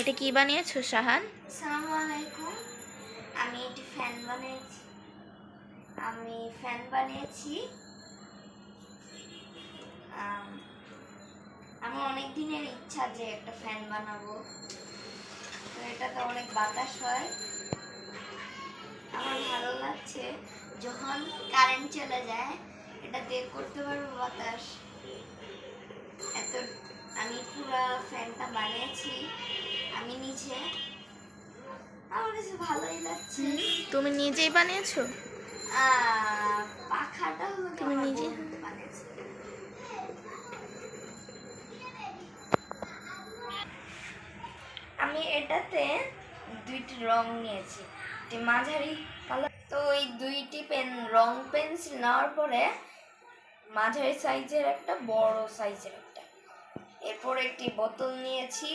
এটা কি বানিয়েছো শাহান? আসসালামু আলাইকুম। আমি একটি ফ্যান বানিয়েছি। আমি ফ্যান বানিয়েছি। আম, অনেক দিনের ইচ্ছা যে একটা ফ্যান বানাবো। তো এটাতে অনেক বাতাস হয়। আমার ভালো লাগছে। যখন কারেন্ট চলে যায় এটা দিয়ে করতে পারব বাতাস। এত আমি পুরো ফ্যানটা বানিয়েছি। ভালোই লাগছে। তুমি নিজেই বানিয়েছো? পাখাটা তুমি নিজে? আমি এটাতে দুইটি রং নিয়েছি একটি মাঝারি কালার তো ওই দুইটি পেন রং পেন্সিল নেওয়ার পরে মাঝারি সাইজের একটা বড় সাইজের একটা। এরপর একটি বোতল নিয়েছি।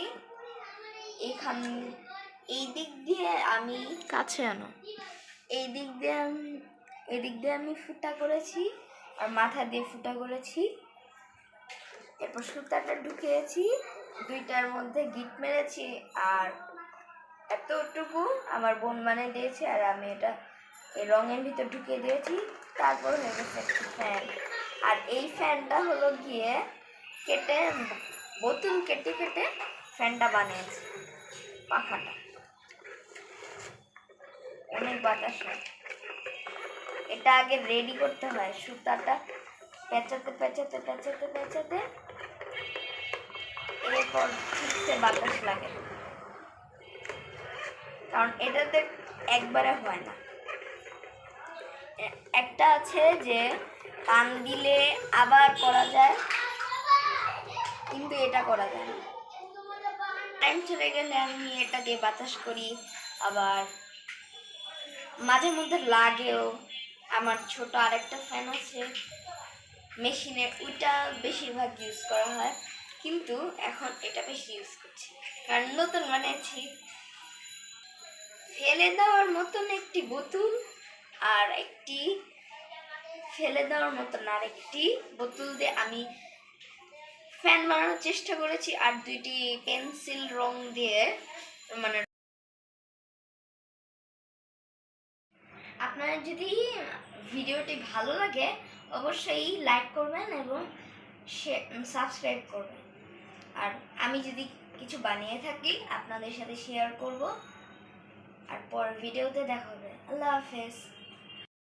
এখান এই দিক দিয়ে আমি কাছে আনো। এই দিক দিয়ে আমি- এই দিক দিয়ে আমি ফুটা করেছি আর মাথা দিয়ে ফুটা করেছি। এরপর সুতাটা ঢুকিয়েছি দুইটার মধ্যে গিট মেরেছি আর এতটুকু আমার বোন মানে দিয়েছে আর আমি এটা এই রঙের ভিতর ঢুকিয়ে দিয়েছি তারপর হয়ে গেছে একটি ফ্যান। আর এই ফ্যানটা হলো গিয়ে কেটে বোতল কেটে কেটে ফ্যানটা বানিয়েছি পাখাটা। অনেক বাতাস এটা আগে রেডি করতে হয়। সুতাটা পেঁচাতে পেঁচাতে পেঁচাতে পেঁচাতে এরপর ঠিকসে বাতাস লাগে। কারণ এটাতে একবারে হয় না। একটা আছে যে কান দিলে আবার করা যায়, কিন্তু এটা করা যায় না। টাইম চলে গেলে আমি এটা দিয়ে বাতাস করি, আবার মাঝে মধ্যে লাগেও। আমার ছোট আরেকটা ফ্যান আছে। মেশিনে ওইটা বেশিরভাগ ইউজ করা হয়। কিন্তু এখন এটা বেশি ইউজ করছি। কারণ নতুন বানিয়েছি ফেলে দেওয়ার মতন একটি বোতল আর একটি ফেলে দেওয়ার মতন আর একটি বোতল দিয়ে আমি ফ্যান বানানোর চেষ্টা করেছি। আর দুইটি পেন্সিল রং দিয়ে মানে আপনার যদি ভিডিওটি ভালো লাগে, অবশ্যই লাইক করবেন এবং সাবস্ক্রাইব করবেন। আর আমি যদি কিছু বানিয়ে থাকি, আপনাদের সাথে শেয়ার করব। আর পরের ভিডিওতে দেখা হবে। আল্লাহ হাফেজ।